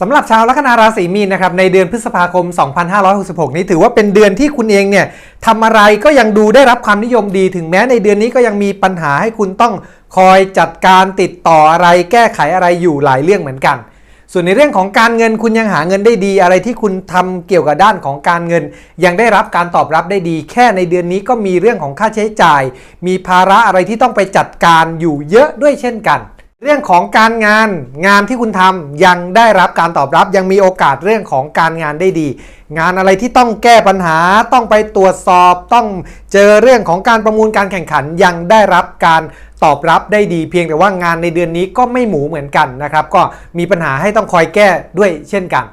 สำหรับชาวลัคนาราศีมีนนะครับในเดือนพฤษภาคม 2566 นี้ถือว่าเป็นเดือนที่คุณเองเนี่ยทำอะไรก็ยังดูได้รับความนิยมดี ถึงแม้ในเดือนนี้ก็ยังมีปัญหาให้คุณต้องคอยจัดการติดต่ออะไรแก้ไขอะไรอยู่หลายเรื่องเหมือนกัน ส่วนในเรื่องของการเงินคุณยังหาเงินได้ดี อะไรที่คุณทำเกี่ยวกับด้านของการเงิน ยังได้รับการตอบรับได้ดี แค่ในเดือนนี้ก็มีเรื่องของค่าใช้จ่าย มีภาระอะไรที่ต้องไปจัดการอยู่เยอะด้วยเช่นกัน เรื่องของการงานงานที่คุณทำยังได้รับการตอบรับ ยังมีโอกาสเรื่องของการงานได้ดี งานอะไรที่ต้องแก้ปัญหาต้องไปตรวจสอบต้องเจอเรื่องของการประมูลการแข่งขันยังได้รับการตอบรับได้ดี เพียงแต่ว่างานในเดือนนี้ก็ไม่หมูเหมือนกันนะครับ ก็มีปัญหาให้ต้องคอยแก้ด้วยเช่นกัน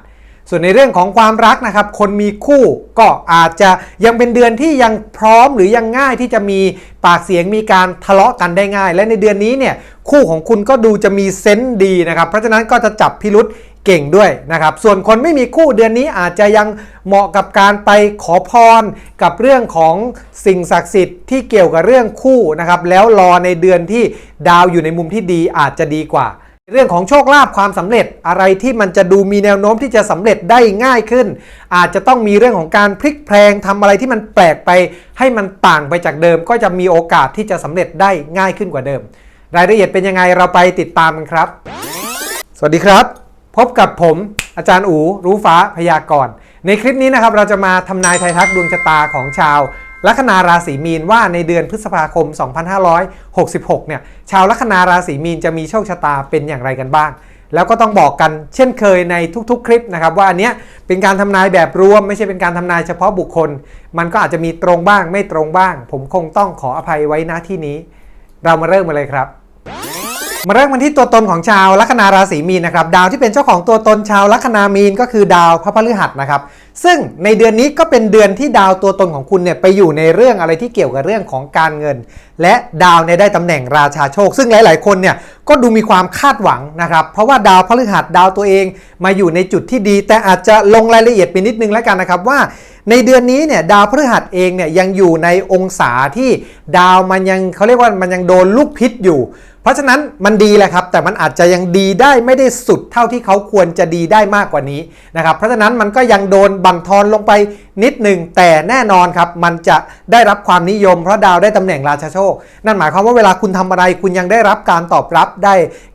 ส่วนในเรื่องของความรักนะครับ คนมีคู่ก็อาจจะยังเป็นเดือนที่ยังพร้อมหรือยังง่ายที่จะมีปากเสียงมีการทะเลาะกันได้ง่าย และในเดือนนี้เนี่ยคู่ของคุณก็ดูจะมีเซนส์ดีนะครับ เพราะฉะนั้นก็จะจับพิรุษเก่งด้วยนะครับ ส่วนคนไม่มีคู่เดือนนี้อาจจะยังเหมาะกับการไปขอพรกับเรื่องของสิ่งศักดิ์สิทธิ์ที่เกี่ยวกับเรื่องคู่นะครับ แล้วรอในเดือนที่ดาวอยู่ในมุมที่ดีอาจจะดีกว่า เรื่องของโชคลาภความสำเร็จอะไรที่มันจะดูมีแนวโน้มที่จะสำเร็จได้ง่ายขึ้น อาจจะต้องมีเรื่องของการพลิกแพลงทำอะไรที่มันแปลกไป ให้มันต่างไปจากเดิม ก็จะมีโอกาสที่จะสำเร็จได้ง่ายขึ้นกว่าเดิม รายละเอียดเป็นยังไงเราไปติดตามกันครับ สวัสดีครับ พบกับผม อาจารย์อู รู้ฟ้าพยากรณ์ในคลิปนี้นะครับเราจะมาทำนายไทยทักดวงชะตาของชาว ลัคนาราศีมีนว่าในเดือนพฤษภาคม 2566 เนี่ย ชาวลัคนาราศีมีนจะมีโชคชะตาเป็นอย่างไรกันบ้าง แล้วก็ต้องบอกกันเช่นเคยในทุกๆ คลิปนะครับ ว่าอันเนี้ยเป็นการทำนายแบบรวม ไม่ใช่เป็นการทำนายเฉพาะบุคคล มันก็อาจจะมีตรงบ้างไม่ตรงบ้าง ผมคงต้องขออภัยไว้น้าที่นี้ เรามาเริ่มมาเลยครับมาเริ่มกันที่ตัวตนของชาวลัคนาราศีมีนนะครับ ดาวที่เป็นเจ้าของตัวตนชาวลัคนามีนก็คือดาวพระพฤหัสนะครับซึ่งในเดือนนี้ก็เป็นเดือนที่ดาวตัวตนของคุณเนี่ยไปอยู่ในเรื่องอะไรที่เกี่ยวกับเรื่องของการเงิน และดาวเนี่ยได้ตำแหน่งราชาโชค ซึ่งหลาย ๆ คนเนี่ยก็ดูมีความคาดหวังนะครับ เพราะว่าดาวพฤหัสดาวตัวเองมาอยู่ในจุดที่ดี แต่อาจจะลงรายละเอียดไปนิดนึงแล้วกันนะครับว่า ในเดือนนี้เนี่ยดาวพฤหัสเองเนี่ยยังอยู่ในองศาที่ดาวมันยังเขาเรียกว่ามันยังโดนลูกพิษอยู่เพราะฉะนั้นมันดีแหละครับ แต่มันอาจจะยังดีได้ไม่ได้สุดเท่าที่เขาควรจะดีได้มากกว่านี้นะครับเพราะฉะนั้นมันก็ยังโดนบั่นทอนลงไปนิดหนึ่งแต่แน่นอนครับ มันจะได้รับความนิยมเพราะดาวได้ตำแหน่งราชาโชค นั่นหมายความว่าเวลาคุณทำอะไรคุณยังได้รับการตอบรับได้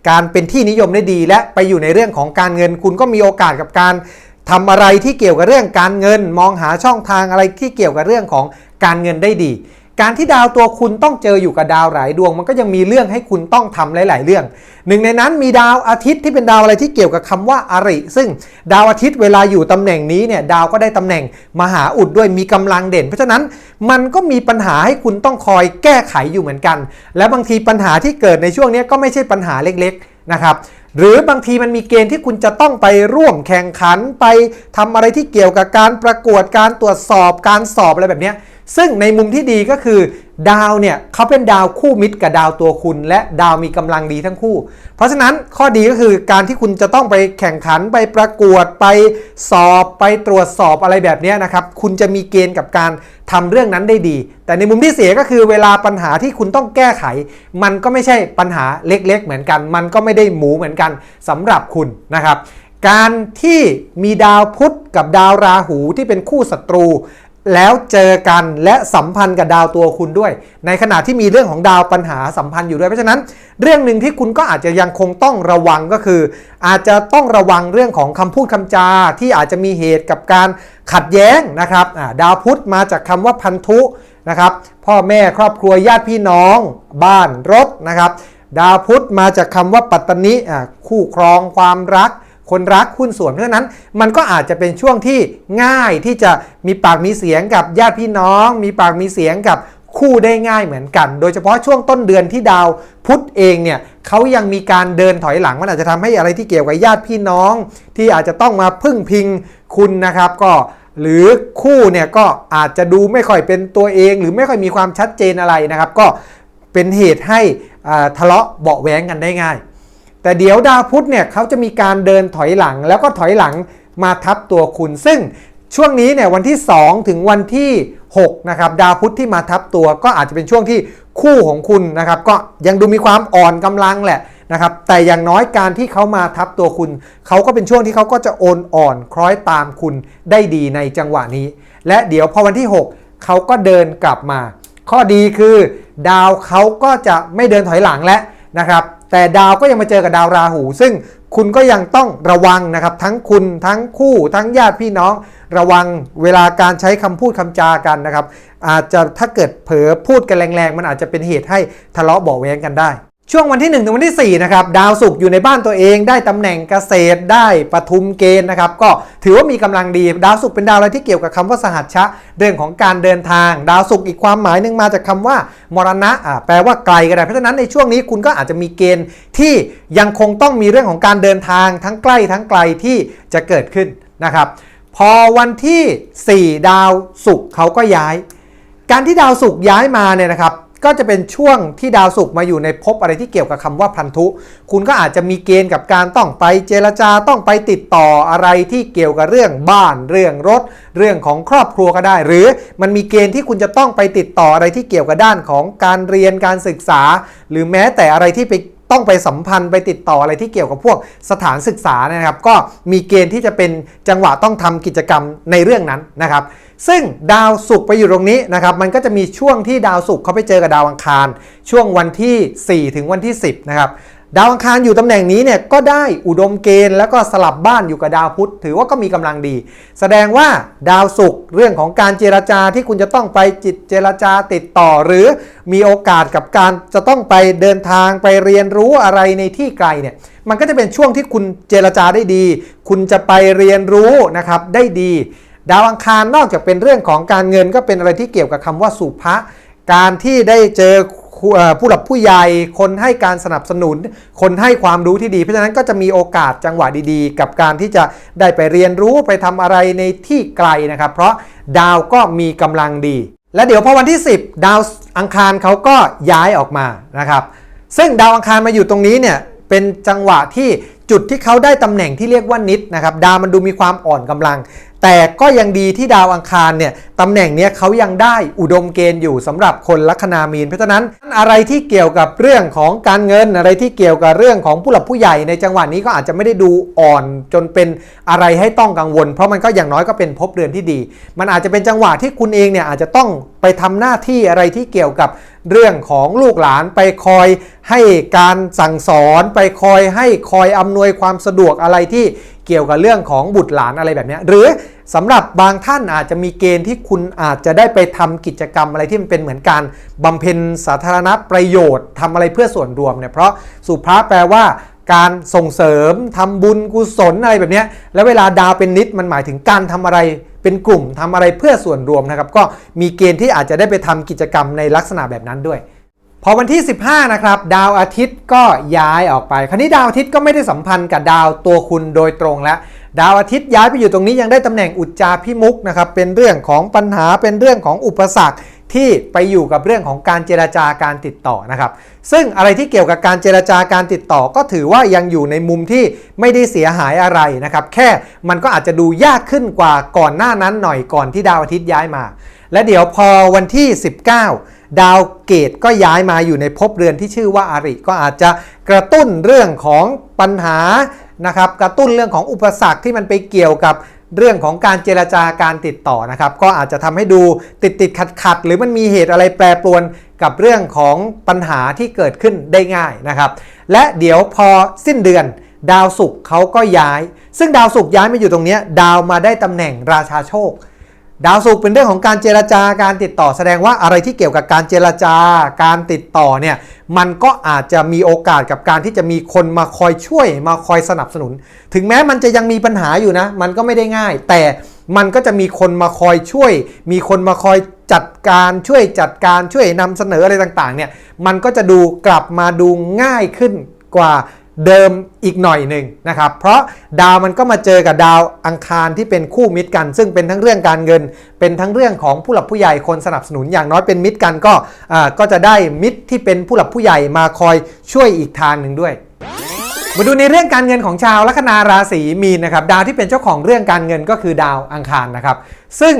การเป็นที่นิยมได้ดี และไปอยู่ในเรื่องของการเงิน คุณก็มีโอกาสกับการทำอะไรที่เกี่ยวกับเรื่องการเงิน มองหาช่องทางอะไรที่เกี่ยวกับเรื่องของการเงินได้ดี การที่ดาวตัวคุณต้องเจออยู่กับดาวหลายดวง มันก็ยังมีเรื่องให้คุณต้องทำหลาย ๆ เรื่อง หนึ่งในนั้นมีดาวอาทิตย์ที่เป็นดาวอะไรที่เกี่ยวกับคำว่าอริ ซึ่งดาวอาทิตย์เวลาอยู่ตำแหน่งนี้เนี่ยดาวก็ได้ตำแหน่งมหาอุดด้วยมีกำลังเด่น เพราะฉะนั้นมันก็มีปัญหาให้คุณต้องคอยแก้ไขอยู่เหมือนกัน และบางทีปัญหาที่เกิดในช่วงนี้ก็ไม่ใช่ปัญหาเล็ก ๆ นะครับหรือบางทีมันมีเกณฑ์ที่คุณจะต้องไปร่วมแข่งขันไปทำอะไรที่เกี่ยวกับการประกวดการตรวจสอบการสอบอะไรแบบเนี้ย ซึ่งในมุมที่ดีก็คือดาวเนี่ยเขาเป็นดาวคู่มิตรกับดาวตัวคุณ และดาวมีกำลังดีทั้งคู่ เพราะฉะนั้นข้อดีก็คือการที่คุณจะต้องไปแข่งขันไปประกวดไปสอบไปตรวจสอบอะไรแบบนี้นะครับ คุณจะมีเกณฑ์กับการทำเรื่องนั้นได้ดี แต่ในมุมที่เสียก็คือเวลาปัญหาที่คุณต้องแก้ไข มันก็ไม่ใช่ปัญหาเล็กๆ เหมือนกัน มันก็ไม่ได้หมูเหมือนกันสำหรับคุณนะครับการที่มีดาวพุธกับดาวราหูที่เป็นคู่ศัตรู แล้วเจอกันและสัมพันธ์กับดาวตัวคุณด้วย ในขณะที่มีเรื่องของดาวปัญหาสัมพันธ์อยู่ด้วย เพราะฉะนั้น เรื่องหนึ่งที่คุณก็อาจจะยังคงต้องระวังก็คือ อาจจะต้องระวังเรื่องของคำพูดคำจาที่อาจจะมีเหตุกับการขัดแย้งนะครับดาวพุธมาจากคำว่าพันธุนะครับพ่อแม่ครอบครัวญาติพี่น้อง บ้านรถนะครับ ดาวพุธมาจากคำว่าปัตตนิคู่ครองความรัก คนรักหุ้นส่วนเพราะฉะนั้นมันก็อาจจะเป็นช่วงที่ง่ายที่จะมีปากมีเสียงกับญาติพี่น้อง มีปากมีเสียงกับคู่ได้ง่ายเหมือนกัน โดยเฉพาะช่วงต้นเดือนที่ดาวพุธเองเนี่ยเขายังมีการเดินถอยหลังมันอาจจะทำให้อะไรที่เกี่ยวกับญาติพี่น้อง ที่อาจจะต้องมาพึ่งพิงคุณนะครับก็หรือคู่เนี่ยก็อาจจะดูไม่ค่อยเป็นตัวเอง หรือไม่ค่อยมีความชัดเจนอะไรนะครับ ก็เป็นเหตุให้ทะเลาะเบาะแว้งกันได้ง่าย แต่เดี๋ยวดาวพุธเนี่ยเขาจะมีการเดินถอยหลังแล้วก็ถอยหลังมาทับตัวคุณ ซึ่งช่วงนี้เนี่ยวันที่ 2 ถึงวันที่6นะครับดาวพุธที่มาทับตัวก็อาจจะเป็นช่วงที่คู่ของคุณนะครับก็ยังดูมีความอ่อนกำลังแหละนะครับแต่อย่างน้อยการที่เขามาทับตัวคุณ เขาก็เป็นช่วงที่เขาก็จะโอนอ่อนคล้อยตามคุณได้ดีในจังหวะนี้ และเดี๋ยวพอวันที่ 6 เขาก็เดินกลับมา ข้อดีคือ ดาวเขาก็จะไม่เดินถอยหลังแล้ว นะครับแต่ดาวก็ยังมาเจอกับดาวราหู ซึ่งคุณก็ยังต้องระวังนะครับทั้งคุณทั้งคู่ทั้งญาติพี่น้อง ระวังเวลาการใช้คำพูดคำจากันนะครับอาจจะถ้าเกิดเผลอพูดกันแรงๆ มันอาจจะเป็นเหตุให้ทะเลาะเบาะแว้งกันได้ ช่วงวันที่ 1 ถึงวันที่ 4 นะครับ ดาวศุกร์อยู่ในบ้านตัวเองได้ตำแหน่งเกษตรได้ปทุมเกณฑ์นะครับ ก็ถือว่ามีกำลังดี ดาวศุกร์เป็นดาวอะไรที่เกี่ยวกับคำว่าสหัชชะ เรื่องของการเดินทาง ดาวศุกร์อีกความหมายหนึ่งมาจากคำว่ามรณะอ่าแปลว่าไกลก็ได้ เพราะฉะนั้นในช่วงนี้คุณก็อาจจะมีเกณฑ์ที่ยังคงต้องมีเรื่องของการเดินทางทั้งใกล้ทั้งไกลที่จะเกิดขึ้นนะครับ พอวันที่ 4 ดาวศุกร์เขาก็ย้าย การที่ดาวศุกร์ย้ายมาเนี่ยนะครับ ก็จะเป็นช่วงที่ดาวศุกร์มาอยู่ในภพอะไรที่เกี่ยวกับคำว่าพันธุ คุณก็อาจจะมีเกณฑ์กับการต้องไปเจรจาต้องไปติดต่ออะไรที่เกี่ยวกับเรื่องบ้าน เรื่องรถ เรื่องของครอบครัวก็ได้ หรือมันมีเกณฑ์ที่คุณจะต้องไปติดต่ออะไรที่เกี่ยวกับด้านของการเรียนการศึกษา หรือแม้แต่อะไรที่ไป ต้องไปสัมพันธ์ไปติดต่ออะไรที่เกี่ยวกับพวกสถานศึกษานะครับ ก็มีเกณฑ์ที่จะเป็นจังหวะต้องทำกิจกรรมในเรื่องนั้นนะครับ ซึ่งดาวศุกร์ไปอยู่ตรงนี้นะครับ มันก็จะมีช่วงที่ดาวศุกร์เขาไปเจอกับดาวอังคาร ช่วงวันที่ 4 ถึงวันที่ 10 นะครับ ดาวอังคารอยู่ตำแหน่งนี้เนี่ยก็ได้อุดมเกณฑ์แล้วก็สลับบ้านอยู่กับดาวพุธถือว่าก็มีกำลังดี แสดงว่าดาวศุกร์เรื่องของการเจรจาที่คุณจะต้องไปจิตเจรจาติดต่อ หรือมีโอกาสกับการจะต้องไปเดินทางไปเรียนรู้อะไรในที่ไกลเนี่ยมันก็จะเป็นช่วงที่คุณเจรจาได้ดี คุณจะไปเรียนรู้นะครับได้ดี ดาวอังคารนอกจากเป็นเรื่องของการเงินก็เป็นอะไรที่เกี่ยวกับคำว่าสุภะการที่ได้เจอ ผู้หลักผู้ใหญ่คนให้การสนับสนุน คนให้ความรู้ที่ดี เพราะฉะนั้นก็จะมีโอกาสจังหวะดีๆ กับการที่จะได้ไปเรียนรู้ไปทำอะไรในที่ไกลนะครับ เพราะดาวก็มีกำลังดี และเดี๋ยวพอวันที่ 10 ดาวอังคารเขาก็ย้ายออกมานะครับ ซึ่งดาวอังคารมาอยู่ตรงนี้เนี่ยเป็นจังหวะที่จุดที่เขาได้ตำแหน่งที่เรียกว่านิดนะครับ ดาวมันดูมีความอ่อนกำลัง แต่ก็ยังดีที่ดาวอังคารเนี่ยตำแหน่งเนี้ยเขายังได้อุดมเกณฑ์อยู่สำหรับคนลัคนามีน เพราะฉะนั้น อะไรที่เกี่ยวกับเรื่องของการเงินอะไรที่เกี่ยวกับเรื่องของผู้หลักผู้ใหญ่ในจังหวะนี้ก็อาจจะไม่ได้ดูอ่อนจนเป็นอะไรให้ต้องกังวล เพราะมันก็อย่างน้อยก็เป็นภพเรือนที่ดี มันอาจจะเป็นจังหวะที่คุณเองเนี่ยอาจจะต้องไปทำหน้าที่อะไรที่เกี่ยวกับเรื่องของลูกหลานไปคอยให้การสั่งสอนไปคอยให้คอยอำนวยความสะดวกอะไรที่เกี่ยวกับเรื่องของบุตรหลานอะไรแบบนี้หรือ สำหรับบางท่านอาจจะมีเกณฑ์ที่คุณอาจจะได้ไปทำกิจกรรมอะไรที่มันเป็นเหมือนการบำเพ็ญสาธารณประโยชน์ทำอะไรเพื่อส่วนรวมเนี่ยเพราะสุภาพแปลว่าการส่งเสริมทำบุญกุศลอะไรแบบนี้แล้วเวลาดาวเป็นนิดมันหมายถึงการทำอะไรเป็นกลุ่มทำอะไรเพื่อส่วนรวมนะครับ ก็มีเกณฑ์ที่อาจจะได้ไปทำกิจกรรมในลักษณะแบบนั้นด้วย อวันที่ 15 นะครับ ดาวอาทิตย์ก็ย้ายออกไป คราวนี้ดาวอาทิตย์ก็ไม่ได้สัมพันธ์กับดาวตัวคุณโดยตรงแล้วดาวอาทิตย์ย้ายไปอยู่ตรงนี้ยังได้ตำแหน่งอุจจาพิมุกนะครับเป็นเรื่องของปัญหาเป็นเรื่องของอุปสรรคที่ไปอยู่กับเรื่องของการเจรจาการติดต่อนะครับ ซึ่งอะไรที่เกี่ยวกับการเจรจาการติดต่อก็ถือว่ายังอยู่ในมุมที่ไม่ได้เสียหายอะไรนะครับ แค่มันก็อาจจะดูยากขึ้นกว่าก่อนหน้านั้นหน่อยก่อนที่ดาวอาทิตย์ย้ายมา และเดี๋ยวพอวันที่ 19 ดาวเกตก็ย้ายมาอยู่ในภพเรือนที่ชื่อว่าอาริก็อาจจะกระตุ้นเรื่องของปัญหานะครับกระตุ้นเรื่องของอุปสรรคที่มันไปเกี่ยวกับเรื่องของการเจรจาการติดต่อนะครับ ก็อาจจะทำให้ดูติดติดขัดขัดหรือมันมีเหตุอะไรแปรปรวนกับเรื่องของปัญหาที่เกิดขึ้นได้ง่ายนะครับ และเดี๋ยวพอสิ้นเดือนดาวศุกร์เขาก็ย้าย ซึ่งดาวศุกร์ย้ายมาอยู่ตรงนี้ดาวมาได้ตำแหน่งราชาโชค ดาวศุกร์เป็นเรื่องของการเจรจาการติดต่อแสดงว่าอะไรที่เกี่ยวกับการเจรจาการติดต่อเนี่ยมันก็อาจจะมีโอกาสกับการที่จะมีคนมาคอยช่วยมาคอยสนับสนุน ถึงแม้มันจะยังมีปัญหาอยู่นะ มันก็ไม่ได้ง่าย แต่มันก็จะมีคนมาคอยช่วย มีคนมาคอยจัดการช่วยจัดการช่วยนำเสนออะไรต่างๆเนี่ยมันก็จะดูกลับมาดูง่ายขึ้นกว่า เดิมอีกหน่อยหนึ่งนะครับ เพราะดาวมันก็มาเจอกับดาวอังคารที่เป็นคู่มิตรกัน ซึ่งเป็นทั้งเรื่องการเงิน เป็นทั้งเรื่องของผู้หลักผู้ใหญ่คนสนับสนุนอย่างน้อยเป็นมิตรกันก็อ่าก็จะได้มิตรที่เป็นผู้หลักผู้ใหญ่มาคอยช่วยอีกทางหนึ่งด้วยมาดูในเรื่องการเงินของชาวลัคนาราศีมีนนะครับดาวที่เป็นเจ้าของเรื่องการเงินก็คือดาวอังคารนะครับ ซึ่ง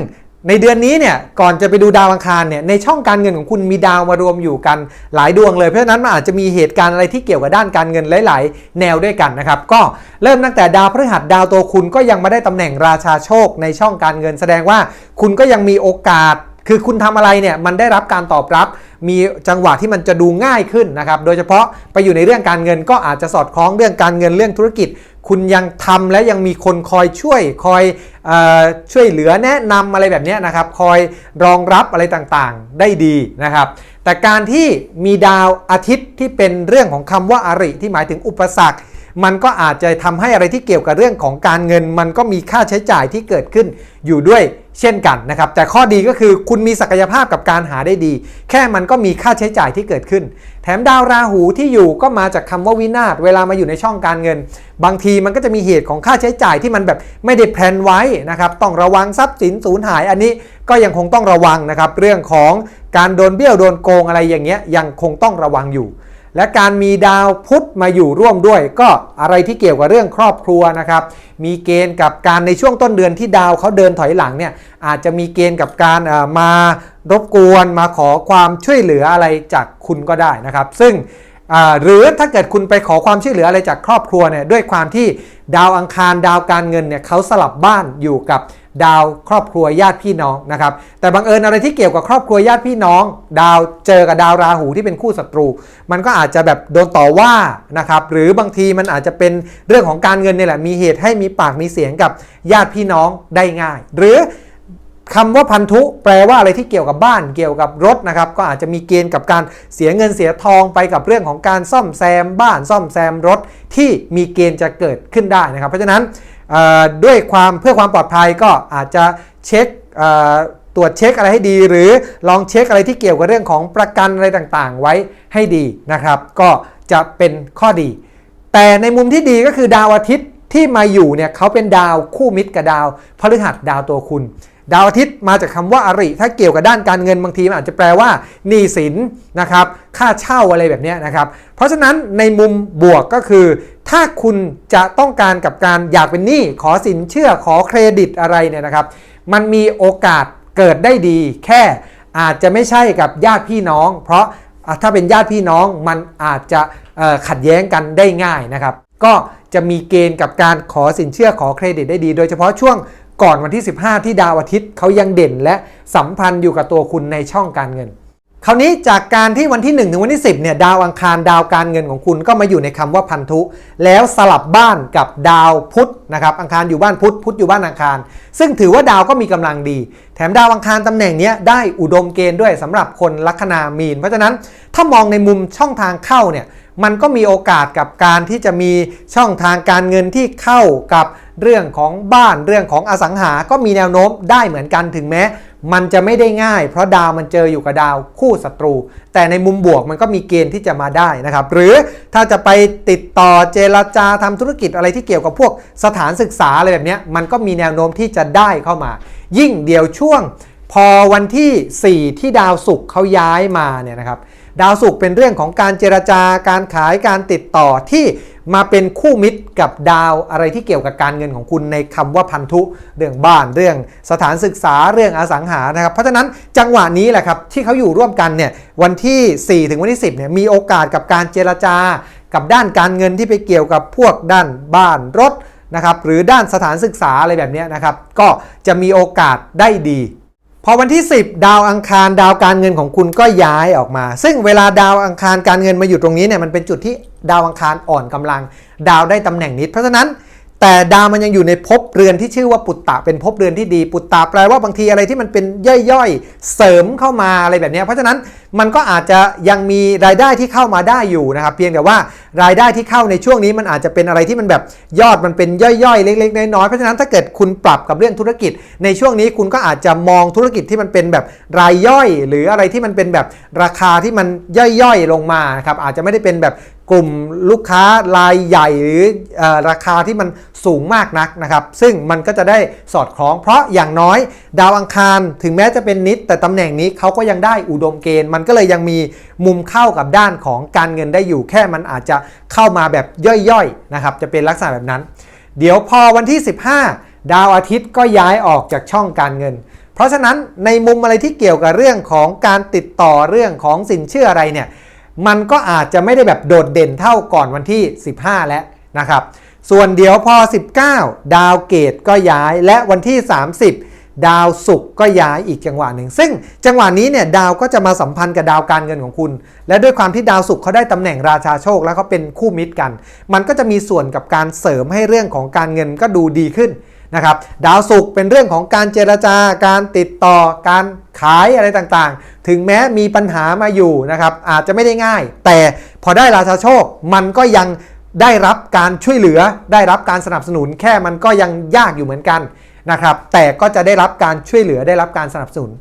ในเดือนนี้เนี่ยก่อนจะไปดูดาวอังคารเนี่ยในช่องการเงินของคุณมีดาวมารวมอยู่กันหลายดวงเลยเพราะฉะนั้นมันอาจจะมีเหตุการณ์อะไรที่เกี่ยวกับด้านการเงินหลาย ๆ แนวด้วยกันนะครับก็เริ่มตั้งแต่ดาวพฤหัสดาวตัวคุณก็ยังไม่ได้ตำแหน่งราชาโชคในช่องการเงิน แสดงว่าคุณก็ยังมีโอกาส คือคุณทำอะไรเนี่ยมันได้รับการตอบรับ มีจังหวะที่มันจะดูง่ายขึ้นนะครับ โดยเฉพาะไปอยู่ในเรื่องการเงินก็อาจจะสอดคล้องเรื่องการเงินเรื่องธุรกิจ คุณยังทำและยังมีคนคอยช่วยคอยออช่วยเหลือแนะนำอะไรแบบนี้นะครับ คอยรองรับอะไรต่างๆได้ดีนะครับ แต่การที่มีดาวอาทิตย์ที่เป็นเรื่องของคำว่าอาริที่หมายถึงอุปสรรค มันก็อาจจะทำให้อะไรที่เกี่ยวกับเรื่องของการเงิน มันก็มีค่าใช้จ่ายที่เกิดขึ้นอยู่ด้วยเช่นกันนะครับแต่ข้อดีก็คือคุณมีศักยภาพกับการหาได้ดี แค่มันก็มีค่าใช้จ่ายที่เกิดขึ้น แถมดาวราหูที่อยู่ก็มาจากคำว่าวินาศเวลามาอยู่ในช่องการเงิน บางทีมันก็จะมีเหตุของค่าใช้จ่ายที่มันแบบไม่ได้แพลนไว้นะครับต้องระวังทรัพย์สินสูญหายอันนี้ก็ยังคงต้องระวังนะครับเรื่องของการโดนเบี้ยวโดนโกงอะไรอย่างเงี้ยยังคงต้องระวังอยู่ และการมีดาวพุธมาอยู่ร่วมด้วย ก็อะไรที่เกี่ยวกับเรื่องครอบครัวนะครับ มีเกณฑ์กับการในช่วงต้นเดือนที่ดาวเขาเดินถอยหลังเนี่ยอาจจะมีเกณฑ์กับการเอ่อมารบกวนมาขอความช่วยเหลืออะไรจากคุณก็ได้นะครับ ซึ่งอ่าหรือถ้าเกิดคุณไปขอความช่วยเหลืออะไรจากครอบครัวเนี่ยด้วยความที่ดาวอังคารดาวการเงินเนี่ยเขาสลับบ้านอยู่กับ ดาวครอบครัวญาติพี่น้องนะครับ แต่บังเอิญอะไรที่เกี่ยวกับครอบครัวญาติพี่น้อง ดาวเจอกับดาวราหูที่เป็นคู่ศัตรู มันก็อาจจะแบบโดนต่อว่านะครับ หรือบางทีมันอาจจะเป็นเรื่องของการเงินเนี่ยแหละ มีเหตุให้มีปากมีเสียงกับญาติพี่น้องได้ง่าย หรือคำว่าพันธุแปลว่าอะไรที่เกี่ยวกับบ้านเกี่ยวกับรถนะครับก็อาจจะมีเกณฑ์กับการเสียเงินเสียทองไปกับเรื่องของการซ่อมแซมบ้านซ่อมแซมรถที่มีเกณฑ์จะเกิดขึ้นได้นะครับ เพราะฉะนั้น ด้วยความเพื่อความปลอดภัยก็อาจจะเช็คตรวจเช็คอะไรให้ดี หรือลองเช็คอะไรที่เกี่ยวกับเรื่องของประกันอะไรต่างๆ ไว้ให้ดีนะครับ ก็จะเป็นข้อดี แต่ในมุมที่ดีก็คือดาวอาทิตย์ที่มาอยู่เนี่ยเขาเป็นดาวคู่มิตรกับดาวพฤหัสดาวตัวคุณ ดาวอาทิตย์มาจากคำว่าอริ ถ้าเกี่ยวกับด้านการเงินบางทีมันอาจจะแปลว่าหนี้สินนะครับค่าเช่าอะไรแบบนี้นะครับ เพราะฉะนั้นในมุมบวกก็คือ ถ้าคุณจะต้องการกับการอยากเป็นหนี้ขอสินเชื่อขอเครดิตอะไรเนี่ยนะครับ มันมีโอกาสเกิดได้ดี แค่อาจจะไม่ใช่กับญาติพี่น้อง เพราะถ้าเป็นญาติพี่น้องมันอาจจะขัดแย้งกันได้ง่ายนะครับ ก็จะมีเกณฑ์กับการขอสินเชื่อขอเครดิตได้ดี โดยเฉพาะช่วง ก่อนวันที่ 15 ที่ดาวอาทิตย์เขายังเด่นและสัมพันธ์อยู่กับตัวคุณในช่องการเงิน คราวนี้จากการที่วันที่ 1 ถึงวันที่ 10เนี่ยดาวอังคารดาวการเงินของคุณก็มาอยู่ในคำว่าพันธุ แล้วสลับบ้านกับดาวพุธนะครับอังคารอยู่บ้านพุธพุธอยู่บ้านอังคาร ซึ่งถือว่าดาวก็มีกำลังดี แถมดาวอังคารตำแหน่งนี้ได้อุดมเกณฑ์ด้วยสำหรับคนลัคนามีน เพราะฉะนั้นถ้ามองในมุมช่องทางเข้าเนี่ยมันก็มีโอกาสกับการที่จะมีช่องทางการเงินที่เข้ากับ เรื่องของบ้านเรื่องของอสังหาก็มีแนวโน้มได้เหมือนกันถึงแม้ มันจะไม่ได้ง่าย เพราะดาวมันเจออยู่กับดาวคู่ศัตรู แต่ในมุมบวกมันก็มีเกณฑ์ที่จะมาได้นะครับ หรือถ้าจะไปติดต่อเจรจาทำธุรกิจอะไรที่เกี่ยวกับพวกสถานศึกษาอะไรแบบนี้มันก็มีแนวโน้มที่จะได้เข้ามา ยิ่งเดี๋ยวช่วง พอวันที่ 4 ที่ดาวศุกร์เขาย้ายมาเนี่ยนะครับ ดาวศุกร์เป็นเรื่องของการเจรจาการขายการติดต่อที่มาเป็นคู่มิตรกับดาวอะไรที่เกี่ยวกับการเงินของคุณในคำว่าพันธุเรื่องบ้านเรื่องสถานศึกษาเรื่องอสังหานะครับ เพราะฉะนั้นจังหวะนี้แหละครับที่เขาอยู่ร่วมกันเนี่ยวันที่ 4 ถึงวันที่ 10เนี่ยมีโอกาสกับการเจรจา กับด้านการเงินที่ไปเกี่ยวกับพวกด้านบ้านรถนะครับหรือด้านสถานศึกษาอะไรแบบนี้นะครับก็จะมีโอกาสได้ดี พอวันที่ 10 ดาวอังคารดาวการเงินของคุณก็ย้ายออกมา ซึ่งเวลาดาวอังคารการเงินมาอยู่ตรงนี้เนี่ยมันเป็นจุดที่ดาวอังคารอ่อนกำลัง ดาวได้ตำแหน่งนิด เพราะฉะนั้น แต่ดาวมันยังอยู่ในภพเรือนที่ชื่อว่าปุตตะเป็นภพเรือนที่ดี ปุตตะแปลว่าบางทีอะไรที่มันเป็นย่อยๆ เสริมเข้ามาอะไรแบบนี้ เพราะฉะนั้นมันก็อาจจะยังมีรายได้ที่เข้ามาได้อยู่นะครับ เพียงแต่ว่ารายได้ที่เข้าในช่วงนี้มันอาจจะเป็นอะไรที่มันแบบยอดมันเป็นย่อยๆ เล็กๆน้อยๆเพราะฉะนั้นถ้าเกิดคุณปรับกับเรื่องธุรกิจ ในช่วงนี้คุณก็อาจจะมองธุรกิจที่มันเป็นแบบรายย่อย หรืออะไรที่มันเป็นแบบราคาที่มันย่อยๆลงมาครับอาจจะไม่ได้เป็นแบบ กลุ่มลูกค้ารายใหญ่หรืออราคาที่มันสูงมากนักนะครับ ซึ่งมันก็จะได้สอดคล้อง เพราะอย่างน้อยดาวอังคารถึงแม้จะเป็นนิด แต่ตำแหน่งนี้เขาก็ยังได้อุดมเกณฑ์ มันก็เลยยังมีมุมเข้ากับด้านของการเงินได้อยู่ แค่มันอาจจะเข้ามาแบบย่อยๆนะครับจะเป็นลักษณะแบบนั้น เดี๋ยวพอวันที่ 15 ดาวอาทิตย์ก็ย้ายออกจากช่องการเงินเพราะฉะนั้นในมุมอะไรที่เกี่ยวกับเรื่องของการติดต่อเรื่องของสินเชื่ออะไรเนี่ย มันก็อาจจะไม่ได้แบบโดดเด่นเท่าก่อนวันที่ 15 แล้วนะครับ ส่วนเดี๋ยวพอ 19 ดาวเกตก็ย้ายและวันที่ 30 ดาวศุกร์ก็ย้ายอีกจังหวะหนึ่ง ซึ่งจังหวะนี้เนี่ยดาวก็จะมาสัมพันธ์กับดาวการเงินของคุณ และด้วยความที่ดาวศุกร์เขาได้ตำแหน่งราชาโชค แล้วเขาเป็นคู่มิตรกัน มันก็จะมีส่วนกับการเสริมให้เรื่องของการเงินก็ดูดีขึ้น นะครับดาวศุกร์เป็นเรื่องของการเจรจาการติดต่อการขายอะไรต่างๆ ถึงแม้มีปัญหามาอยู่นะครับอาจจะไม่ได้ง่าย แต่พอได้ราชาโชคมันก็ยังได้รับการช่วยเหลือได้รับการสนับสนุน แค่มันก็ยังยากอยู่เหมือนกันนะครับแต่ก็จะได้รับการช่วยเหลือได้รับการสนับสนุน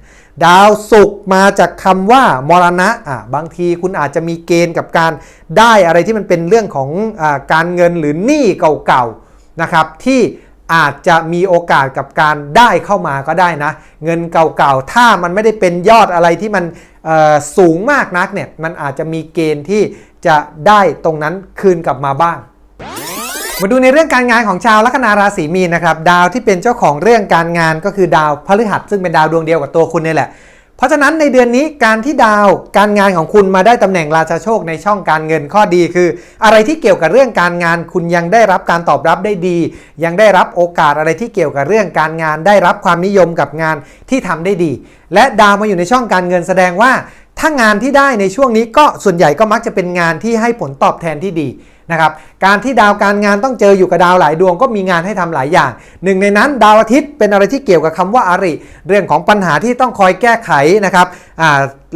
ดาวศุกร์มาจากคำว่ามรณะอะบางทีคุณอาจจะมีเกณฑ์กับการได้อะไรที่มันเป็นเรื่องของอการเงินหรือหนี้เก่าๆนะครับที่ อาจจะมีโอกาสกับการได้เข้ามาก็ได้นะ เงินเก่าๆ ถ้ามันไม่ได้เป็นยอดอะไรที่มันสูงมากนักเนี่ย มันอาจจะมีเกณฑ์ที่จะได้ตรงนั้นคืนกลับมาบ้าง มาดูในเรื่องการงานของชาวลัคนาราศีมีนนะครับ ดาวที่เป็นเจ้าของเรื่องการงานก็คือดาวพฤหัสซึ่งเป็นดาวดวงเดียวกับตัวคุณนี่แหละ เพราะฉะนั้นในเดือนนี้การที่ดาวการงานของคุณมาได้ตำแหน่งราชาโชคในช่องการเงินข้อดีคือ อะไรที่เกี่ยวกับเรื่องการงานคุณยังได้รับการตอบรับได้ดี ยังได้รับโอกาสอะไรที่เกี่ยวกับเรื่องการงาน ได้รับความนิยมกับงานที่ทำได้ดี และดาวมาอยู่ในช่องการเงินแสดงว่า ถ้างานที่ได้ในช่วงนี้ก็ส่วนใหญ่ก็มักจะเป็นงานที่ให้ผลตอบแทนที่ดี นะครับการที่ดาวการงานต้องเจออยู่กับดาวหลายดวงก็มีงานให้ทำหลายอย่าง หนึ่งในนั้นดาวอาทิตย์เป็นอะไรที่เกี่ยวกับคำว่าอาริ เรื่องของปัญหาที่ต้องคอยแก้ไขนะครับ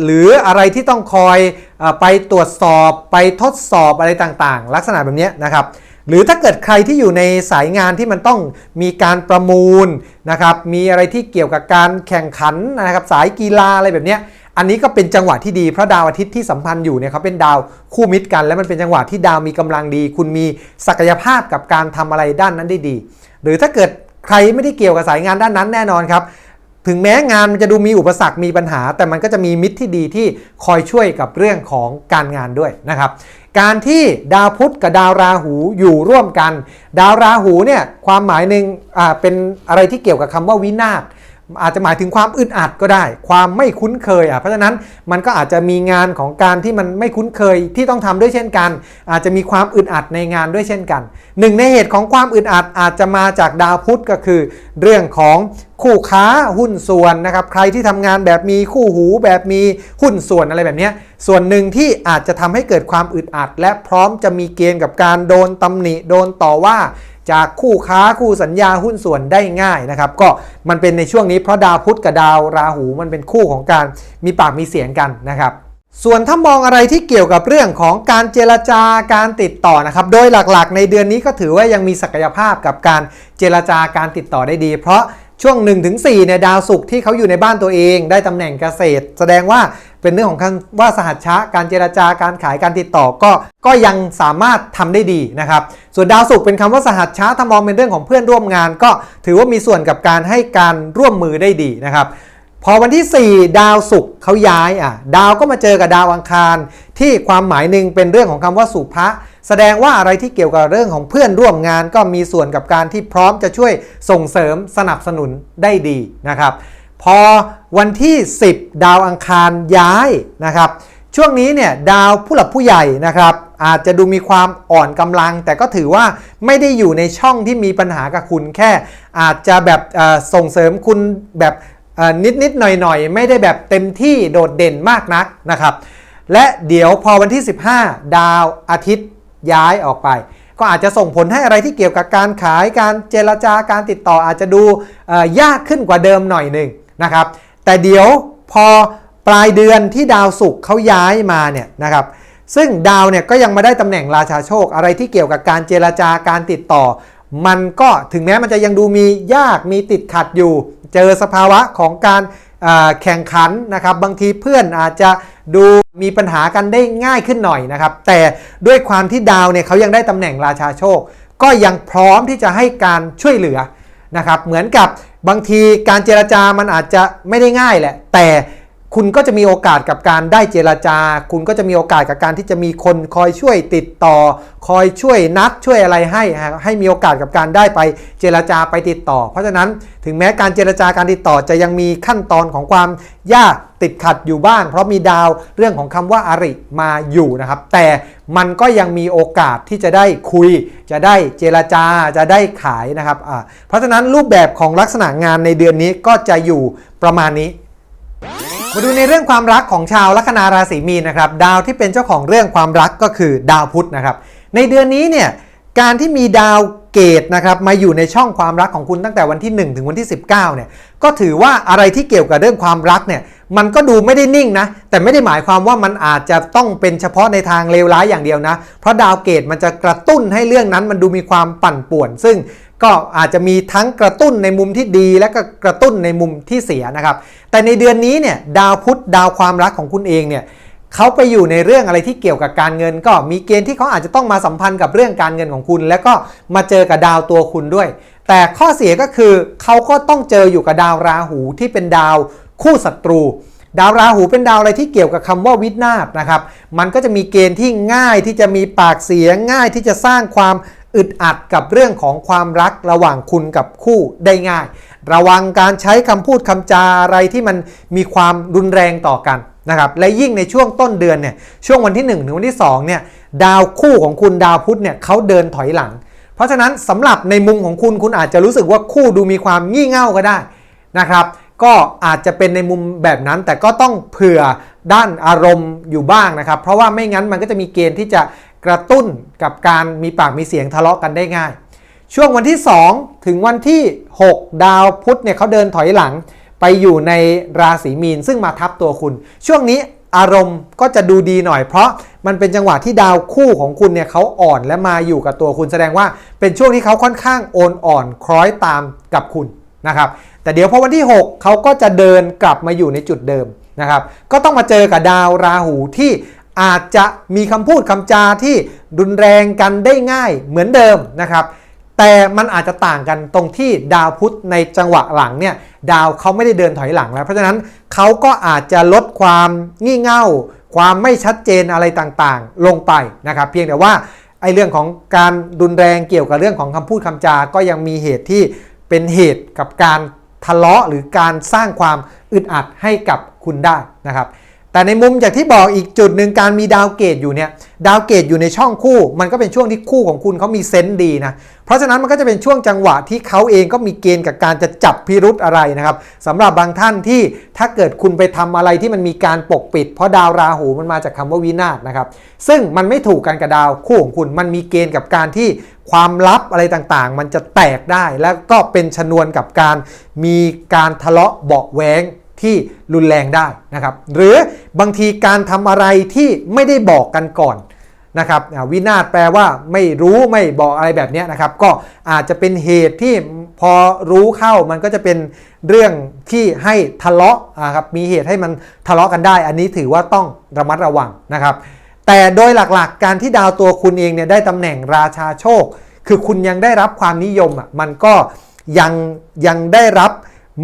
หรืออะไรที่ต้องคอยอไปตรวจสอบไปทดสอบอะไรต่างๆ ลักษณะแบบนี้นะครับหรือถ้าเกิดใครที่อยู่ในสายงานที่มันต้องมีการประมูลนะครับมีอะไรที่เกี่ยวกับการแข่งขันนะครับสายกีฬาอะไรแบบนี้ อันนี้ก็เป็นจังหวะที่ดีเพราะดาวอาทิตย์ที่สัมพันธ์อยู่เนี่ยเขาเป็นดาวคู่มิตรกัน และมันเป็นจังหวะที่ดาวมีกำลังดี คุณมีศักยภาพกับการทำอะไรด้านนั้นได้ดี หรือถ้าเกิดใครไม่ได้เกี่ยวกับสายงานด้านนั้นแน่นอนครับถึงแม้งานมันจะดูมีอุปสรรคมีปัญหา แต่มันก็จะมีมิตรที่ดีที่คอยช่วยกับเรื่องของการงานด้วยนะครับ การที่ดาวพุธกับดาวราหูอยู่ร่วมกัน ดาวราหูเนี่ยความหมายหนึ่งเป็นอะไรที่เกี่ยวกับคำว่าวินาศ อาจจะหมายถึงความอึดอัดก็ได้ ความไม่คุ้นเคยอะเพราะฉะนั้นมันก็อาจจะมีงานของการที่มันไม่คุ้นเคยที่ต้องทำด้วยเช่นกัน อาจจะมีความอึดอัดในงานด้วยเช่นกันหนึ่งในเหตุของความอึดอัดอาจจะมาจากดาวพุธก็คือ เรื่องของ คู่ค้าหุ้นส่วนนะครับใครที่ทำงานแบบมีคู่หูแบบมีหุ้นส่วนอะไรแบบนี้ส่วนหนึ่งที่อาจจะทำให้เกิดความอึดอัด และพร้อมจะมีเกณฑ์กับการโดนตำหนิโดนต่อว่าจากคู่ค้าคู่สัญญาหุ้นส่วนได้ง่ายนะครับ ก็มันเป็นในช่วงนี้เพราะดาวพุธกับดาวราหูมันเป็นคู่ของการมีปากมีเสียงกันนะครับส่วนถ้ามองอะไรที่เกี่ยวกับเรื่องของการเจรจาการติดต่อนะครับ โดยหลักๆ ในเดือนนี้ก็ถือว่ายังมีศักยภาพกับการเจรจาการติดต่อได้ดี เพราะ ช่วง 1-4เนี่ยดาวศุกร์ที่เขาอยู่ในบ้านตัวเองได้ตำแหน่งเกษตร แสดงว่าเป็นเรื่องของการว่าสหัชชะการเจรจาการขายการติดต่อก็ก็ยังสามารถทำได้ดีนะครับ ส่วนดาวศุกร์เป็นคำว่าสหัชชะถ้ามองเป็นเรื่องของเพื่อนร่วมงาน ก็ถือว่ามีส่วนกับการให้การร่วมมือได้ดีนะครับ พอวันที่ 4 ดาวศุกร์เขาย้ายอะดาวก็มาเจอกับดาวอังคาร ที่ความหมายหนึ่งเป็นเรื่องของคำว่าสุภะแสดงว่าอะไรที่เกี่ยวกับเรื่องของเพื่อนร่วมงานก็มีส่วนกับการที่พร้อมจะช่วยส่งเสริมสนับสนุนได้ดีนะครับ พอวันที่ 10 ดาวอังคารย้ายนะครับ ช่วงนี้เนี่ยดาวผู้หลักผู้ใหญ่นะครับ อาจจะดูมีความอ่อนกำลัง แต่ก็ถือว่าไม่ได้อยู่ในช่องที่มีปัญหากับคุณแค่ อาจจะแบบส่งเสริมคุณแบบ นิดนิดๆหน่อยหน่อยๆไม่ได้แบบเต็มที่โดดเด่นมากนักนะครับ และเดี๋ยวพอวันที่ 15 ดาวอาทิตย์ย้ายออกไป ก็อาจจะส่งผลให้อะไรที่เกี่ยวกับการขายการเจรจาการติดต่ออาจจะดูยากขึ้นกว่าเดิมหน่อยหนึ่งนะครับ แต่เดี๋ยวพอปลายเดือนที่ดาวศุกร์เขาย้ายมาเนี่ยนะครับซึ่งดาวเนี่ยก็ยังมาได้ตำแหน่งราชาโชค อะไรที่เกี่ยวกับการเจรจาการติดต่อ มันก็ถึงแม้มันจะยังดูมียากมีติดขัดอยู่ เจอสภาวะของการแข่งขันนะครับ บางทีเพื่อนอาจจะดูมีปัญหากันได้ง่ายขึ้นหน่อยนะครับ แต่ด้วยความที่ดาวเนี่ยเขายังได้ตำแหน่งราชาโชค ก็ยังพร้อมที่จะให้การช่วยเหลือนะครับ เหมือนกับบางทีการเจรจามันอาจจะไม่ได้ง่ายแหละ แต่ คุณก็จะมีโอกาสกับการได้เจรจา คุณก็จะมีโอกาสกับการที่จะมีคนคอยช่วยติดต่อ คอยช่วยนัดช่วยอะไรให้ ให้มีโอกาสกับการได้ไปเจรจาไปติดต่อ เพราะฉะนั้นถึงแม้การเจรจาการติดต่อจะยังมีขั้นตอนของความยากติดขัดอยู่บ้าง เพราะมีดาวเรื่องของคำว่าอาริมาอยู่นะครับ แต่มันก็ยังมีโอกาสที่จะได้คุย จะได้เจรจาจะได้ขายนะครับเพราะฉะนั้นรูปแบบของลักษณะงานในเดือนนี้ก็จะอยู่ประมาณนี้ มาดูในเรื่องความรักของชาวลัคนาราศีมีนนะครับ ดาวที่เป็นเจ้าของเรื่องความรักก็คือดาวพุธนะครับ ในเดือนนี้เนี่ย การที่มีดาวเกตนะครับมาอยู่ในช่องความรักของคุณตั้งแต่วันที่ 1 ถึงวันที่ 19เนี่ยก็ถือว่าอะไรที่เกี่ยวกับเรื่องความรักเนี่ยมันก็ดูไม่ได้นิ่งนะ แต่ไม่ได้หมายความว่ามันอาจจะต้องเป็นเฉพาะในทางเลวร้ายอย่างเดียวนะ เพราะดาวเกตมันจะกระตุ้นให้เรื่องนั้นมันดูมีความปั่นป่วน ซึ่งก็อาจจะมีทั้งกระตุ้นในมุมที่ดี และก็กระตุ้นในมุมที่เสียนะครับแต่ในเดือนนี้เนี่ยดาวพุธดาวความรักของคุณเองเนี่ย เขาไปอยู่ในเรื่องอะไรที่เกี่ยวกับการเงิน ก็มีเกณฑ์ที่เขาอาจจะต้องมาสัมพันธ์กับเรื่องการเงินของคุณ แล้วก็มาเจอกับดาวตัวคุณด้วย แต่ข้อเสียก็คือเขาก็ต้องเจออยู่กับดาวราหูที่เป็นดาวคู่ศัตรู ดาวราหูเป็นดาวอะไรที่เกี่ยวกับคำว่าวินาศนะครับ มันก็จะมีเกณฑ์ที่ง่ายที่จะมีปากเสียงง่ายที่จะสร้างความอึดอัดกับเรื่องของความรักระหว่างคุณกับคู่ได้ง่าย ระวังการใช้คำพูดคำจาอะไรที่มันมีความรุนแรงต่อกัน นะครับและยิ่งในช่วงต้นเดือนเนี่ยช่วงวันที่ 1 ถึงวันที่2เนี่ยดาวคู่ของคุณดาวพุธเนี่ยเขาเดินถอยหลัง เพราะฉะนั้นสำหรับในมุมของคุณคุณอาจจะรู้สึกว่าคู่ดูมีความงี่เง่าก็ได้นะครับ ก็อาจจะเป็นในมุมแบบนั้น แต่ก็ต้องเผื่อด้านอารมณ์อยู่บ้างนะครับ เพราะว่าไม่งั้นมันก็จะมีเกณฑ์ที่จะกระตุ้นกับการมีปากมีเสียงทะเลาะกันได้ง่าย ช่วงวันที่ 2 ถึงวันที่ 6 ดาวพุธเนี่ยเขาเดินถอยหลัง ไปอยู่ในราศีมีนซึ่งมาทับตัวคุณ ช่วงนี้อารมณ์ก็จะดูดีหน่อย เพราะมันเป็นจังหวะที่ดาวคู่ของคุณเนี่ยเขาอ่อนและมาอยู่กับตัวคุณแสดงว่าเป็นช่วงที่เขาค่อนข้างโอนอ่อนคล้อยตามกับคุณนะครับแต่เดี๋ยวพอวันที่ 6 เขาก็จะเดินกลับมาอยู่ในจุดเดิมนะครับก็ต้องมาเจอกับดาวราหูที่อาจจะมีคำพูดคำจาที่รุนแรงกันได้ง่ายเหมือนเดิมนะครับ แต่มันอาจจะต่างกันตรงที่ดาวพุธในจังหวะหลังเนี่ยดาวเขาไม่ได้เดินถอยหลังแล้ว เพราะฉะนั้นเขาก็อาจจะลดความงี่เง่า ความไม่ชัดเจนอะไรต่างๆ ลงไปนะครับ เพียงแต่ว่าไอ้เรื่องของการรุนแรงเกี่ยวกับเรื่องของคำพูดคำจา ก็ยังมีเหตุที่เป็นเหตุกับการทะเลาะหรือการสร้างความอึดอัดให้กับคุณได้นะครับ แต่ในมุมอย่างที่บอกอีกจุดหนึ่งการมีดาวเกตอยู่เนี่ยดาวเกตอยู่ในช่องคู่ มันก็เป็นช่วงที่คู่ของคุณเขามีเซนส์ดีนะเพราะฉะนั้นมันก็จะเป็นช่วงจังหวะที่เขาเองก็มีเกณฑ์กับการจะจับพิรุธอะไรนะครับสำหรับบางท่านที่ถ้าเกิดคุณไปทำอะไรที่มันมีการปกปิด เพราะดาวราหูมันมาจากคำว่าวินาศนะครับซึ่งมันไม่ถูกกันกับดาวคู่ของคุณ มันมีเกณฑ์กับการที่ความลับอะไรต่างๆ มันจะแตกได้ แล้วก็เป็นชนวนกับการมีการทะเลาะเบาะแว้ง ที่รุนแรงได้นะครับ หรือบางทีการทำอะไรที่ไม่ได้บอกกันก่อนนะครับวินาศแปลว่าไม่รู้ไม่บอกอะไรแบบนี้นะครับ ก็อาจจะเป็นเหตุที่พอรู้เข้ามันก็จะเป็นเรื่องที่ให้ทะเลาะอ่าครับมีเหตุให้มันทะเลาะกันได้ อันนี้ถือว่าต้องระมัดระวังนะครับ แต่โดยหลักๆ การที่ดาวตัวคุณเองเนี่ยได้ตำแหน่งราชาโชค คือคุณยังได้รับความนิยมอะมันก็ยังยังได้รับ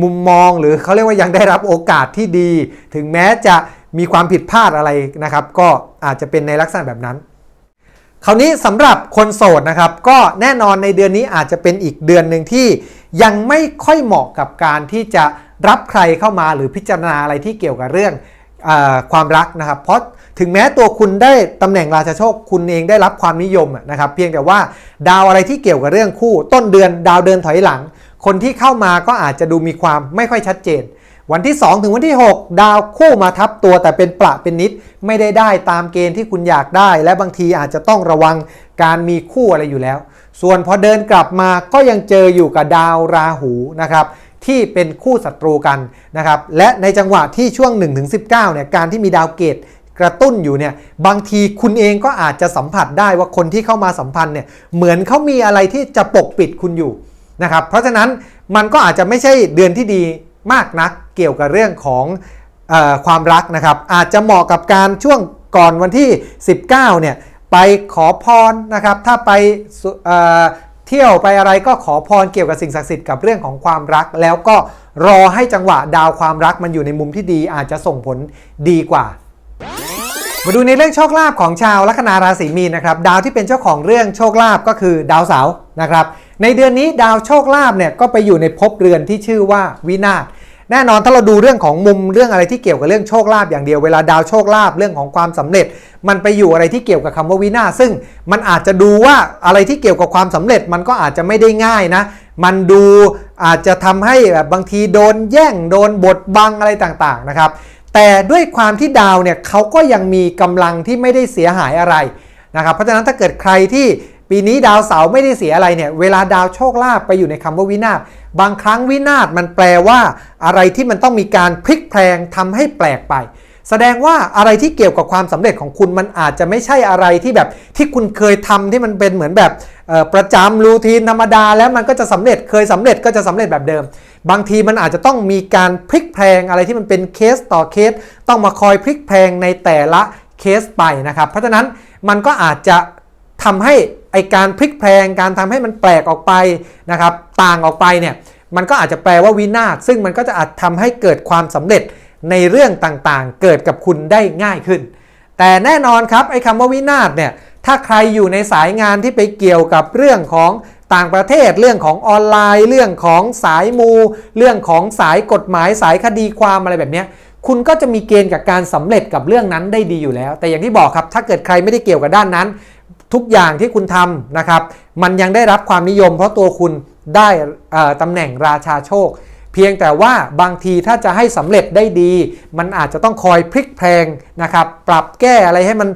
มุมมองหรือเขาเรียกว่ายังได้รับโอกาสที่ดี ถึงแม้จะมีความผิดพลาดอะไรนะครับ ก็อาจจะเป็นในลักษณะแบบนั้น คราวนี้สำหรับคนโสดนะครับ ก็แน่นอนในเดือนนี้อาจจะเป็นอีกเดือนหนึ่งที่ยังไม่ค่อยเหมาะกับการที่จะรับใครเข้ามาหรือพิจารณาอะไรที่เกี่ยวกับเรื่องอความรักนะครับ เพราะถึงแม้ตัวคุณได้ตำแหน่งราชาโชคคุณเองได้รับความนิยมนะครับ เพียงแต่ว่าดาวอะไรที่เกี่ยวกับเรื่องคู่ ต้นเดือนดาวเดินถอยหลัง คนที่เข้ามาก็อาจจะดูมีความไม่ค่อยชัดเจน วันที่ 2 ถึงวันที่ 6 ดาวคู่มาทับตัวแต่เป็นประเป็นนิด ไม่ได้ได้ตามเกณฑ์ที่คุณอยากได้ และบางทีอาจจะต้องระวังการมีคู่อะไรอยู่แล้ว ส่วนพอเดินกลับมาก็ยังเจออยู่กับดาวราหูนะครับที่เป็นคู่ศัตรูกันนะครับและในจังหวะที่ช่วง 1-19เนี่ยการที่มีดาวเกตกระตุ้นอยู่เนี่ยบางทีคุณเองก็อาจจะสัมผัสได้ว่าคนที่เข้ามาสัมพันธ์เนี่ยเหมือนเขามีอะไรที่จะปกปิดคุณอยู่ นะครับเพราะฉะนั้นมันก็อาจจะไม่ใช่เดือนที่ดีมากนักเกี่ยวกับเรื่องของออความรักนะครับอาจจะเหมาะกับการช่วงก่อนวันที่ 19เนี่ยไปขอพรนะครับถ้าไปเเที่ยวไปอะไรก็ขอพรเกี่ยวกับสิ่งศักดิ์สิทธิ์กับเรื่องของความรัก แล้วก็รอให้จังหวะดาวความรักมันอยู่ในมุมที่ดี อาจจะส่งผลดีกว่า มาดูในเรื่องโชคลาภของชาวลัคนาราศีมีนนะครับดาวที่เป็นเจ้าของเรื่องโชคลาภก็คือดาวเสาร์นะครับ ในเดือนนี้ดาวโชคลาภเนี่ยก็ไปอยู่ในภพเรือนที่ชื่อว่าวินาศแน่นอนถ้าเราดูเรื่องของมุมเรื่องอะไรที่เกี่ยวกับเรื่องโชคลาภอย่างเดียวเวลาดาวโชคลาภเรื่องของความสำเร็จ มันไปอยู่อะไรที่เกี่ยวกับคำว่าวินาศซึ่งมันอาจจะดูว่าอะไรที่เกี่ยวกับความสำเร็จมันก็อาจจะไม่ได้ง่ายนะ มันดูอาจจะทำให้แบบบางทีโดนแย่งโดนบดบังอะไรต่างๆนะครับ แต่ด้วยความที่ดาวเนี่ยเขาก็ยังมีกำลังที่ไม่ได้เสียหายอะไรนะครับเพราะฉะนั้นถ้าเกิดใครที่ ปีนี้ดาวเสาร์ไม่ได้เสียอะไรเนี่ย เวลาดาวโชคลาภไปอยู่ในคำว่าวินาศบางครั้งวินาศมันแปลว่า อะไรที่มันต้องมีการพลิกแพลงทำให้แปลกไป แสดงว่าอะไรที่เกี่ยวกับความสำเร็จของคุณมันอาจจะไม่ใช่อะไรที่แบบที่คุณเคยทำที่มันเป็นเหมือนแบบประจำรูทีนธรรมดา แล้วมันก็จะสำเร็จเคยสำเร็จก็จะสำเร็จแบบเดิม บางทีมันอาจจะต้องมีการพลิกแพลงอะไรที่มันเป็นเคสต่อเคส ต้องมาคอยพลิกแพลงในแต่ละเคสไปนะครับ เพราะฉะนั้นมันก็อาจจะ ทำให้ไอการพลิกแพลงการทำให้มันแปลกออกไปนะครับต่างออกไปเนี่ยมันก็อาจจะแปลว่าวินาศซึ่งมันก็จะอาจทำให้เกิดความสำเร็จในเรื่องต่างๆ เกิดกับคุณได้ง่ายขึ้น แต่แน่นอนครับไอ้คำว่าวินาศเนี่ยถ้าใครอยู่ในสายงานที่ไปเกี่ยวกับเรื่องของต่างประเทศ เรื่องของออนไลน์ เรื่องของสายมู เรื่องของสายกฎหมายสายคดีความอะไรแบบนี้คุณก็จะมีเกณฑ์กับการสำเร็จกับเรื่องนั้นได้ดีอยู่แล้ว แต่อย่างที่บอกครับถ้าเกิดใครไม่ได้เกี่ยวกับด้านนั้น ทุกอย่างที่คุณทำนะครับ มันยังได้รับความนิยม เพราะตัวคุณได้ตำแหน่งราชาโชค เพียงแต่ว่าบางทีถ้าจะให้สำเร็จได้ดี มันอาจจะต้องคอยพลิกแพลงนะครับ ปรับแก้อะไรให้มัน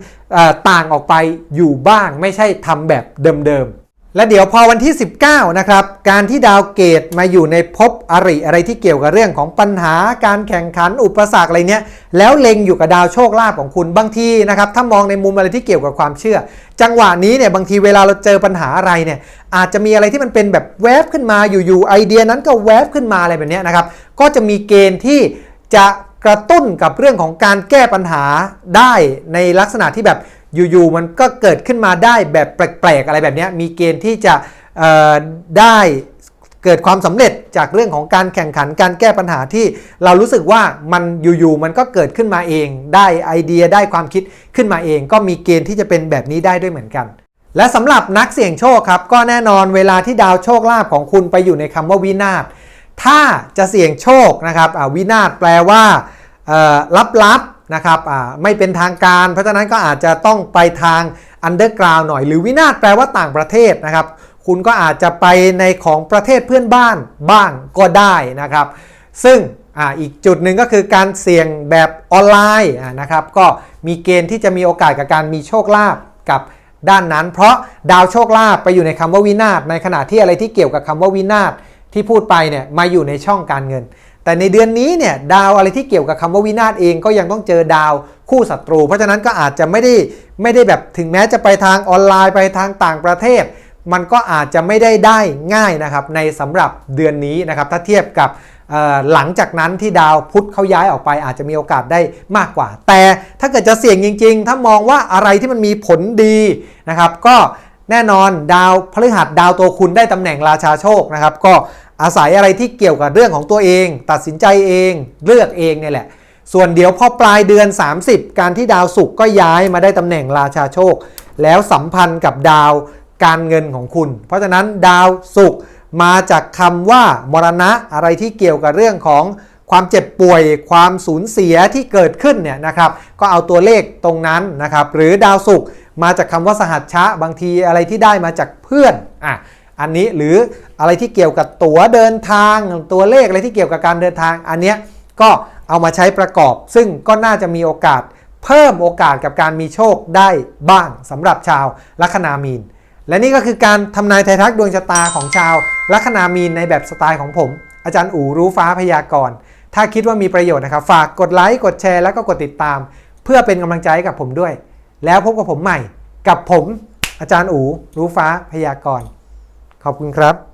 ต่างออกไปอยู่บ้าง ไม่ใช่ทำแบบเดิมๆ และเดี๋ยวพอวันที่ 19 นะครับ การที่ดาวเกตมาอยู่ในภพอริอะไรที่เกี่ยวกับเรื่องของปัญหาการแข่งขันอุปสรรคอะไรเนี้ยแล้วเล็งอยู่กับดาวโชคลาภของคุณบางทีนะครับถ้ามองในมุมอะไรที่เกี่ยวกับความเชื่อ จังหวะนี้เนี่ยบางทีเวลาเราเจอปัญหาอะไรเนี่ยอาจจะมีอะไรที่มันเป็นแบบแวบขึ้นมาอยู่ๆไอเดียนั้นก็แวบขึ้นมาอะไรแบบเนี้ยนะครับก็จะมีเกณฑ์ที่จะ กระตุ้นกับเรื่องของการแก้ปัญหาได้ในลักษณะที่แบบอยู่ๆมันก็เกิดขึ้นมาได้แบบแปลกๆอะไรแบบนี้มีเกณฑ์ที่จะได้เกิดความสำเร็จจากเรื่องของการแข่งขันการแก้ปัญหาที่เรารู้สึกว่ามันอยู่ๆมันก็เกิดขึ้นมาเอง ได้ไอเดียได้ความคิดขึ้นมาเอง ก็มีเกณฑ์ที่จะเป็นแบบนี้ได้ด้วยเหมือนกัน และสำหรับนักเสี่ยงโชคครับก็แน่นอนเวลาที่ดาวโชคลาภของคุณไปอยู่ในคำว่าวินาศ ถ้าจะเสี่ยงโชคนะครับวินาศแปลว่าลับๆนะครับไม่เป็นทางการ เพราะฉะนั้นก็อาจจะต้องไปทางอันเดอร์กราวหน่อย หรือวินาศแปลว่าต่างประเทศนะครับ คุณก็อาจจะไปในของประเทศเพื่อนบ้านบ้างก็ได้นะครับ ซึ่งออีกจุดหนึ่งก็คือการเสี่ยงแบบออนไลน์นะครับ ก็มีเกณฑ์ที่จะมีโอกาสกับการมีโชคลาภกับด้านนั้น เพราะดาวโชคลาภไปอยู่ในคำว่าวินาศในขณะที่อะไรที่เกี่ยวกับคำว่าวินาศ ที่พูดไปเนี่ยมาอยู่ในช่องการเงิน แต่ในเดือนนี้เนี่ยดาวอะไรที่เกี่ยวกับคำว่าวินาศเองก็ยังต้องเจอดาวคู่ศัตรู เพราะฉะนั้นก็อาจจะไม่ได้ไม่ได้แบบถึงแม้จะไปทางออนไลน์ไปทางต่างประเทศ มันก็อาจจะไม่ได้ได้ง่ายนะครับในสำหรับเดือนนี้นะครับถ้าเทียบกับหลังจากนั้นที่ดาวพุธเขาย้ายออกไปอาจจะมีโอกาสได้มากกว่า แต่ถ้าเกิดจะเสี่ยงจริง ๆ ถ้ามองว่าอะไรที่มันมีผลดีนะครับก็ แน่นอนดาวพฤหัสดาวตัวคุณได้ตำแหน่งราชาโชคนะครับ ก็อาศัยอะไรที่เกี่ยวกับเรื่องของตัวเอง ตัดสินใจเองเลือกเองเนี่ยแหละ ส่วนเดี๋ยวพอปลายเดือน 30 การที่ดาวศุกร์ก็ย้ายมาได้ตำแหน่งราชาโชค แล้วสัมพันธ์กับดาวการเงินของคุณ เพราะฉะนั้นดาวศุกร์มาจากคำว่ามรณะอะไรที่เกี่ยวกับเรื่องของ ความเจ็บป่วยความสูญเสียที่เกิดขึ้นเนี่ยนะครับก็เอาตัวเลขตรงนั้นนะครับหรือดาวศุกร์มาจากคำว่าสหัชชะบางทีอะไรที่ได้มาจากเพื่อนอะอันนี้หรืออะไรที่เกี่ยวกับตั๋วเดินทาง ตัวเลขอะไรที่เกี่ยวกับการเดินทาง อันเนี้ยก็เอามาใช้ประกอบ ซึ่งก็น่าจะมีโอกาสเพิ่มโอกาสกับการมีโชคได้บ้างสำหรับชาวลัคนามีน และนี่ก็คือการทำนายไทยทักดวงชะตาของชาวลัคนามีนในแบบสไตล์ของผม อาจารย์อู๋รู้ฟ้าพยากรณ์ ถ้าคิดว่ามีประโยชน์นะครับ ฝากกดไลค์กดแชร์แล้วก็กดติดตาม เพื่อเป็นกำลังใจให้กับผมด้วย แล้วพบกับผมใหม่ กับผมอาจารย์อู รู้ฟ้าพยากรณ์ขอบคุณครับ